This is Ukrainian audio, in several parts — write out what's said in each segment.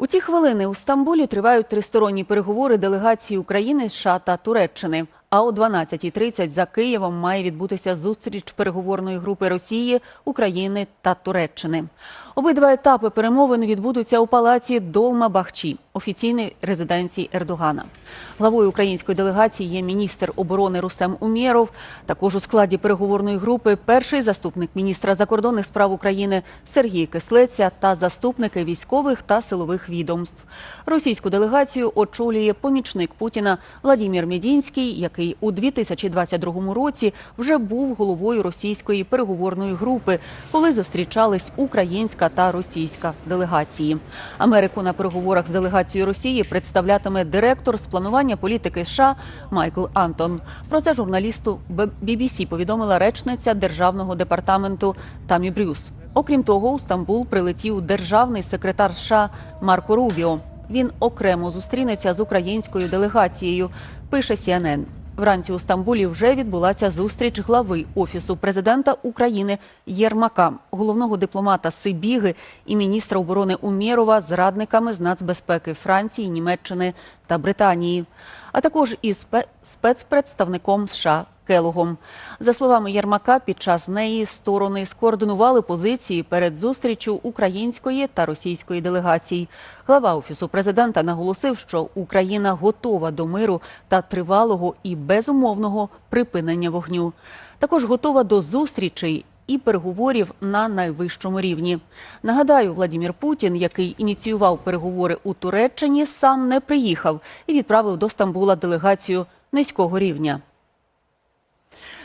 У ці хвилини у Стамбулі тривають тристоронні переговори делегації України, США та Туреччини. А о 12.30 за Києвом має відбутися зустріч переговорної групи Росії, України та Туреччини. Обидва етапи перемовин відбудуться у палаці Долма Бахчі, офіційній резиденції Ердогана. Главою української делегації є міністр оборони Рустем Умєров. Також у складі переговорної групи перший заступник міністра закордонних справ України Сергій Кислеця та заступники військових та силових відомств. Російську делегацію очолює помічник Путіна Владімір Медінський, який у 2022 році вже був головою російської переговорної групи, коли зустрічались українська та російська делегації. Америку на переговорах з делегацією Росії представлятиме директор з планування політики США Майкл Антон. Про це журналісту BBC повідомила речниця державного департаменту Тамі Брюс. Окрім того, у Стамбул прилетів державний секретар США Марко Рубіо. Він окремо зустрінеться з українською делегацією. Пише CNN. Вранці у Стамбулі вже відбулася зустріч глави офісу президента України Єрмака, головного дипломата Сибіги і міністра оборони Умєрова з радниками з нацбезпеки Франції, Німеччини та Британії, а також із спецпредставником США Келогом. За словами Єрмака, під час неї сторони скоординували позиції перед зустрічю української та російської делегацій. Глава офісу президента наголосив, що Україна готова до миру та тривалого і безумовного припинення вогню. Також готова до зустрічей. І переговорів на найвищому рівні. Нагадаю, Владімір Путін, який ініціював переговори у Туреччині, сам не приїхав і відправив до Стамбула делегацію низького рівня.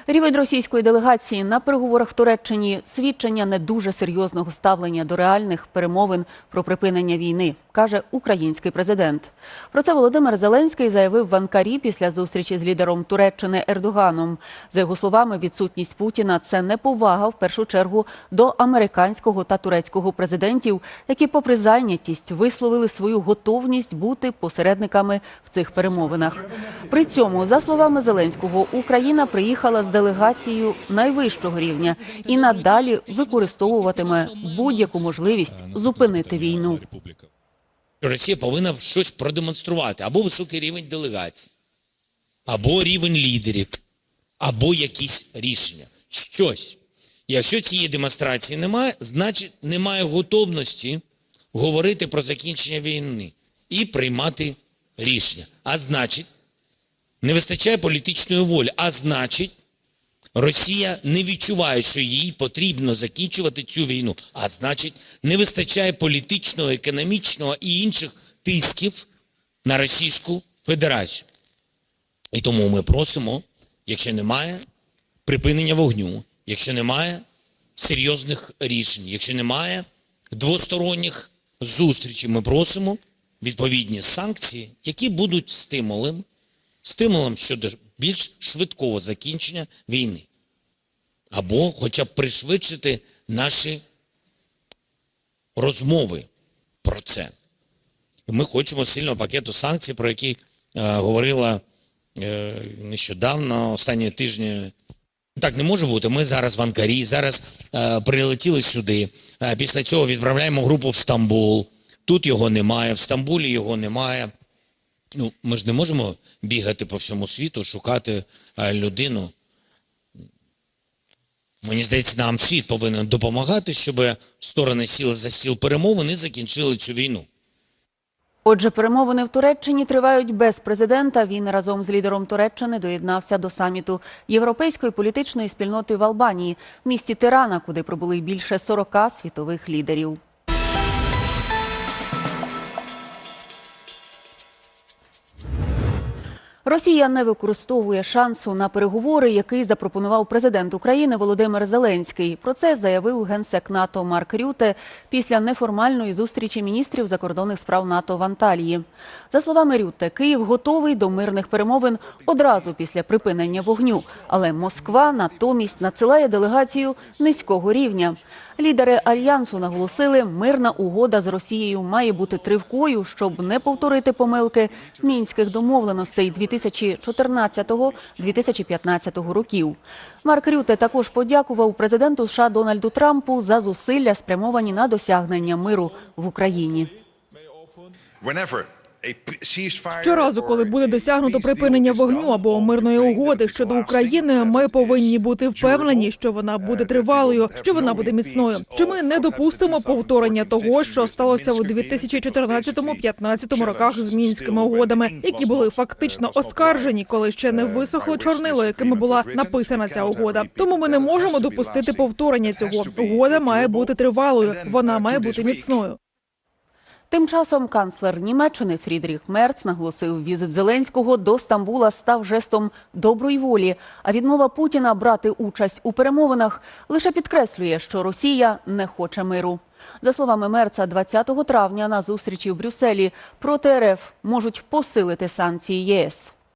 Рівень російської делегації на переговорах в Туреччині свідчення не дуже серйозного ставлення до реальних перемовин про припинення війни, каже український президент. Про це Володимир Зеленський заявив в Анкарі після зустрічі з лідером Туреччини Ердоганом. За його словами, відсутність Путіна це неповага в першу чергу до американського та турецького президентів, які, попри зайнятість, висловили свою готовність бути посередниками в цих перемовинах. При цьому, за словами Зеленського, Україна приїхала з делегацією найвищого рівня і надалі використовуватиме будь-яку можливість зупинити війну. Росія повинна щось продемонструвати або високий рівень делегацій, або рівень лідерів, або якісь рішення. Щось. Якщо цієї демонстрації немає, значить немає готовності говорити про закінчення війни і приймати рішення. А значить, не вистачає політичної волі. А значить, Росія не відчуває, що їй потрібно закінчувати цю війну. А значить, не вистачає політичного, економічного і інших тисків на Російську Федерацію. І тому ми просимо, якщо немає припинення вогню, якщо немає серйозних рішень, якщо немає двосторонніх зустрічей, ми просимо відповідні санкції, які будуть стимулем, стимулом щодо більш швидкого закінчення війни. Або хоча б пришвидшити наші розмови про це. Ми хочемо сильного пакету санкцій, про які е, говорила е, нещодавно, останні тижні. Так не може бути. Ми зараз в Анкарі, зараз е, прилетіли сюди. Е, після цього відправляємо групу в Стамбул. Тут його немає, в Стамбулі його немає. Ну, ми ж не можемо бігати по всьому світу, шукати е, людину. Мені здається, нам світ повинен допомагати, щоб сторони сіли за стіл перемовин і закінчили цю війну. Отже, перемовини в Туреччині тривають без президента. Він разом з лідером Туреччини доєднався до саміту європейської політичної спільноти в Албанії, місті Тирана, куди прибули більше 40 світових лідерів. Росія не використовує шансу на переговори, який запропонував президент України Володимир Зеленський. Про це заявив генсек НАТО Марк Рюте після неформальної зустрічі міністрів закордонних справ НАТО в Анталії. За словами Рюте, Київ готовий до мирних перемовин одразу після припинення вогню, але Москва натомість надсилає делегацію низького рівня. Лідери альянсу наголосили, мирна угода з Росією має бути тривкою, щоб не повторити помилки мінських домовленостей 2014-2015 років. Марк Рюте також подякував президенту США Дональду Трампу за зусилля, спрямовані на досягнення миру в Україні. Щоразу, коли буде досягнуто припинення вогню або мирної угоди щодо України, ми повинні бути впевнені, що вона буде тривалою, що вона буде міцною. Що ми не допустимо повторення того, що сталося у 2014-15 роках з мінськими угодами, які були фактично оскаржені, коли ще не висохло чорнило, якими була написана ця угода. Тому ми не можемо допустити повторення цього. Угода має бути тривалою, вона має бути міцною. Тим часом канцлер Німеччини Фрідріх Мерц наголосив, візит Зеленського до Стамбула став жестом доброї волі. А відмова Путіна брати участь у перемовинах лише підкреслює, що Росія не хоче миру. За словами Мерца, 20 травня на зустрічі в Брюсселі проти РФ можуть посилити санкції ЄС.